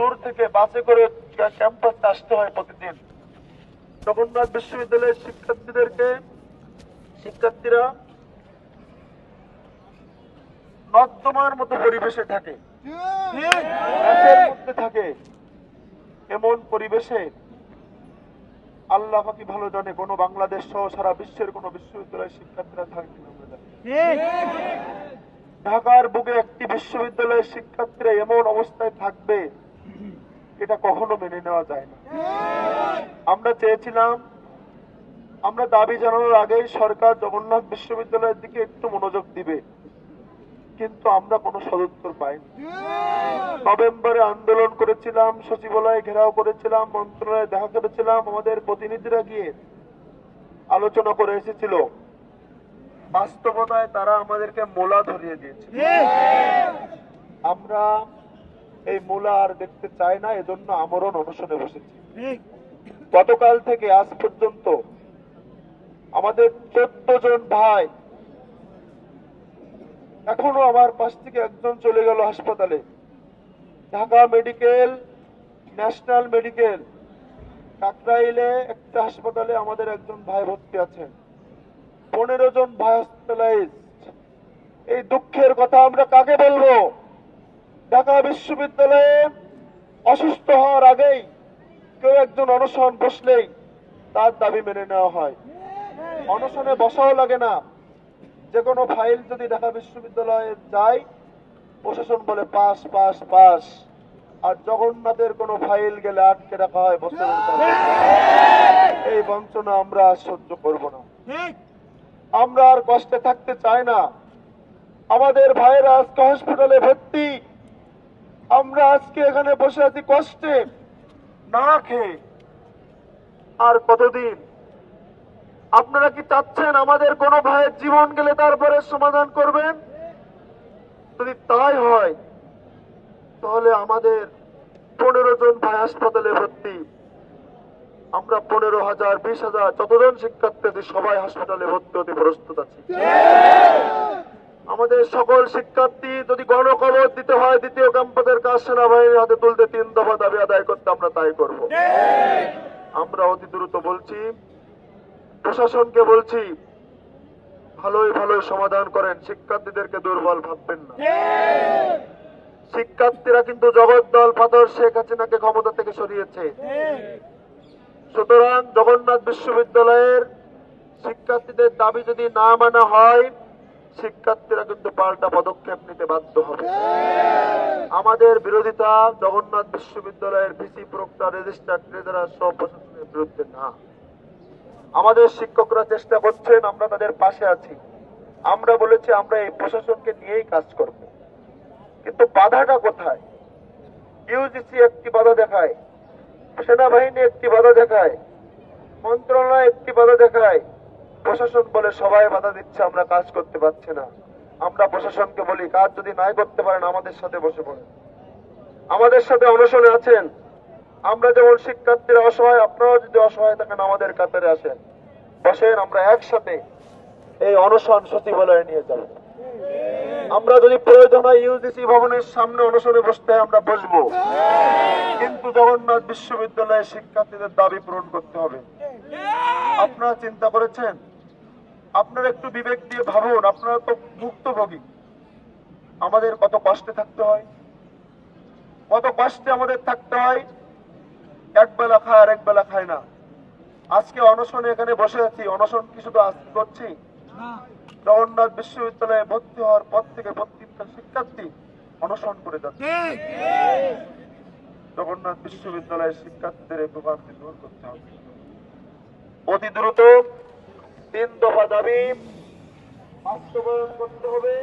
দূর থেকে বাসে করে ক্যাম্পাসে আসতে হয় প্রতিদিন। জগন্নাথ বিশ্ববিদ্যালয়ের শিক্ষার্থীদেরকে শিক্ষার্থীরা নর্দমার মতো পরিবেশে থাকে। থাকে। এমন পরিবেশে আল্লাহ পাকি ভালো জানে, কোন বাংলাদেশ সহ সারা বিশ্বের কোন বিশ্ববিদ্যালয়ের শিক্ষার্থীরা থাকে কিনা আমরা জানি। না। ঢাকার বুকে একটি বিশ্ববিদ্যালয়ের শিক্ষার্থীরা এমন অবস্থায় থাকবে এটা কখনো মেনে নেওয়া যায় না। আমরা চেয়েছিলাম, আমরা দাবি জানানোর আগেই সরকার জগন্নাথ বিশ্ববিদ্যালয়ের দিকে একটু মনোযোগ দিবে, কিন্তু আমরা কোনো সদুত্তর পাইনি। নভেম্বরে আন্দোলন করেছিলাম, সচিবালয়ে ঘেরাও করেছিলাম, মন্ত্রণালয়ে দেখা করেছিলাম, আমাদের প্রতিনিধিরা গিয়ে আলোচনা করে এসেছিল। বাস্তবতায় তারা আমাদেরকে মোলা ধরিয়ে দিয়েছে আমরা এই মোলা আর দেখতে চায় না এজন্য আমরণ অনশনে বসেছি। গতকাল থেকে আজ পর্যন্ত আমাদের চোদ্দ জন ভাই এখনও আমার পাশ থেকে একজন চলে গেল হাসপাতালে। ঢাকা মেডিকেল ন্যাশনাল মেডিকেল কাকরাইলে একটা হাসপাতালে আমাদের একজন ভাই ভর্তি আছেন। পনেরো জন ভাই হসপিটালাইজ এই দুঃখের কথা আমরা কাকে বলব? ঢাকা বিশ্ববিদ্যালয়ে অসুস্থ হওয়ার আগেই কেউ একজন অনশন বসলেই তার দাবি মেনে নেওয়া হয়। অনশনে বসাও লাগে না। যে কোনো ফাইল যদি ঢাকা বিশ্ববিদ্যালয়ে যায়, প্রশাসন বলে পাস পাস পাস। আর জগন্নাথের কোনো ফাইল গেলে আটকে রাখা হয় বছর। এই বঞ্চনা আমরা সহ্য করব না। আমরা আর কষ্টে থাকতে চাই না। আমাদের ভাইয়েরা আজকে হসপিটালে ভর্তি। আমরা আজকে এখানে বসে আছি কষ্টে, না খেয়ে। আর কতদিন? আপনারা কি চাচ্ছেন আমাদের কোন ভাইয়ের জীবন গেলে তারপরে সমাধান করবেন? যদি তাই হয়, তাহলে আমাদের পনেরো জন ভাই হাসপাতালে ভর্তি। আমরা পনেরো হাজার, বিশ হাজার, যতজন শিক্ষার্থী সবাই হাসপাতালে ভর্তি হতে প্রস্তুত আছি। আমাদের সকল শিক্ষার্থী যদি গণকবর দিতে হয়, দ্বিতীয় ক্যাম্পাসের কাজ সেনাবাহিনীর হাতে তুলতে তিন দফা দাবি আদায় করতে আমরা তাই করব। আমরা অতি দ্রুত বলছি, প্রশাসনকে বলছি, ভালোই ভালোই সমাধান করেন, শিক্ষার্থীদেরকে দুর্বল ভাববেন না। শিক্ষার্থীরা কিন্তু জগদ্দল পাথর শেখ হাসিনাকে ক্ষমতা থেকে সরিয়েছে। সুতরাং জগন্নাথ বিশ্ববিদ্যালয়ের শিক্ষার্থীদের দাবি যদি না মানা হয় শিক্ষার্থীরা কিন্তু পাল্টা পদক্ষেপ নিতে বাধ্য হবে। আমাদের বিরোধিতা জগন্নাথ বিশ্ববিদ্যালয়ের ভিসি প্রক্তা রেজিস্ট্রার ট্রেজারার সব প্রশাসনের বিরুদ্ধে না। আমাদের শিক্ষকরা চেষ্টা করছেন আমরা তাদের পাশে আছি। আমরা বলেছি আমরা এই প্রশাসনকে নিয়েই কাজ করব। কিন্তু বাধাটা কোথায়? ইউজিসি একটি বাধা দেখায় সেনাবাহিনী একটি বাধা দেখায় মন্ত্রণালয় একটি বাধা দেখায়। প্রশাসন বলে সবাই বাধা দিচ্ছে, আমরা কাজ করতে পারছি না। আমরা প্রশাসনকে বলি, কাজ যদি নাই করতে পারেন, আমাদের সাথে বসে পড়েন। আমাদের সাথে অনশনে আছেন। আমরা যেমন শিক্ষার্থীরা অসহায়, আপনারাও যদি অসহায় থাকেন, আমাদের কাতারে আসেন। বসেন, আমরা একসাথে এই অনশন সচিবালয়ে নিয়ে যাব। আমরা যদি প্রয়োজন হয়, ইউজিসি ভবনের সামনে অনশনে বসতে আমরা বসবো। কিন্তু জগন্নাথ বিশ্ববিদ্যালয়ের শিক্ষার্থীদের দাবি পূরণ করতে হবে। আপনারা চিন্তা করেছেন? আপনারা একটু বিবেক দিয়ে ভাবুন আপনারা তো ভুক্তভোগী আমাদের কত কষ্টে থাকতে হয়? কত কষ্টে আমাদের থাকতে হয়? এক বেলা খায় আর এক বেলা খায় না। আজকে অনশনে এখানে বসে আছি। অনশন কি শুধু আজকে করছি? জগন্নাথ বিশ্ববিদ্যালয়ে ভর্তি হওয়ার পর থেকে প্রত্যেকটা শিক্ষার্থী অনশন করে যাচ্ছে। জগন্নাথ বিশ্ববিদ্যালয়ের শিক্ষার্থীদের এই প্রভাবকে দূর করতে হবে। অতি দ্রুত তিন দফা দাবি বাস্তবায়ন করতে হবে।